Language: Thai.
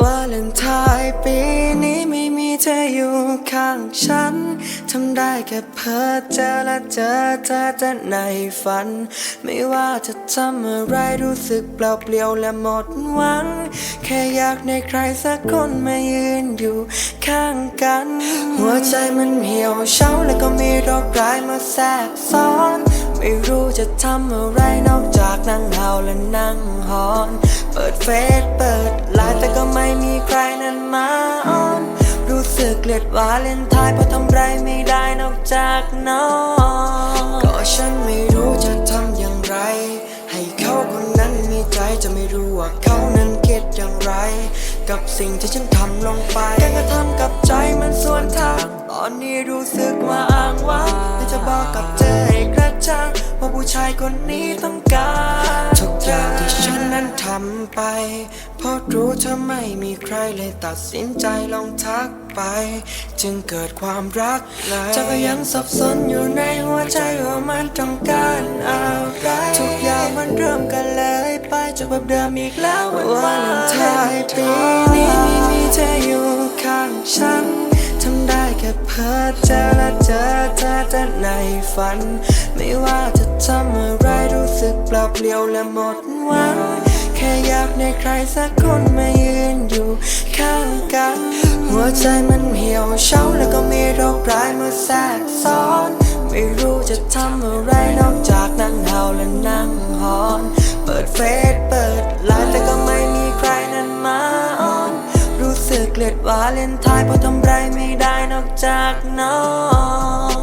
วาเลนไทน์ปีนี้ไม่มีเธออยู่ข้างฉัน ทำได้แค่เพ้อเจอและเจอเธอแต่ในฝัน ไม่ว่าจะทำอะไรรู้สึกเปล่าเปลี่ยวและหมดหวัง แค่อยากในใครสักคนมายืนอยู่ข้างกัน หัวใจมันเหี่ยวเฉาและก็มีโรคร้ายมาแทรกซ้อน ไม่รู้จะทำอะไรนอกจากนั่งเห่าและนั่งหอน เปิดเฟซเปิดไลน์แต่ก็ไม่มีใครนั้นมาอ้อน รู้สึกเกลียดวาเลนทน์เพราะทำไรไม่ได้นอกจากนอนก็ฉันไม่รู้จะทำอย่างไร ให้เขาคนนั้นมีใจจะไม่รู้ว่าเขานั้นคิดอย่างไร กับสิ่งที่ฉันทำลงไปการกระทำกับใจมันส่วนทาง ตอนนี้รู้สึก ผู้ชายคนนี้ต้องการทุกอย่างที่ฉันนั้นทำไป เพราะรู้เธอไม่มีใครเลยตัดสินใจลองทักไป จึงเกิดความรักเลยจะก็ยังสับสนอยู่ในหัวใจว่ามันต้องการอะไรทุกอย่างมันเริ่มกันเลยไปจากแบบเดิมอีกแล้ววันวาเลนไทน์ปีนี้ไม่มีเธออยู่ข้างฉันทำได้แค่เพ้อเจอและเจอเธอแต่ในฝัน ไม่ว่าจะทำอะไรรู้สึกเปล่าเปลี่ยวและหมดหวังแค่อยากในใครสักคนมายืนอยู่ข้างกัน หัวใจมันเหี่ยวเฉาแล้วก็มีโรคร้ายมาแทรกซ้อน ไม่รู้จะทำอะไรนอกจากนั่งเห่าและนั่งหอน เปิดเฟซ เกลียดวาเลนไทน์เพราะทำไรไม่ได้นอกจากน้อง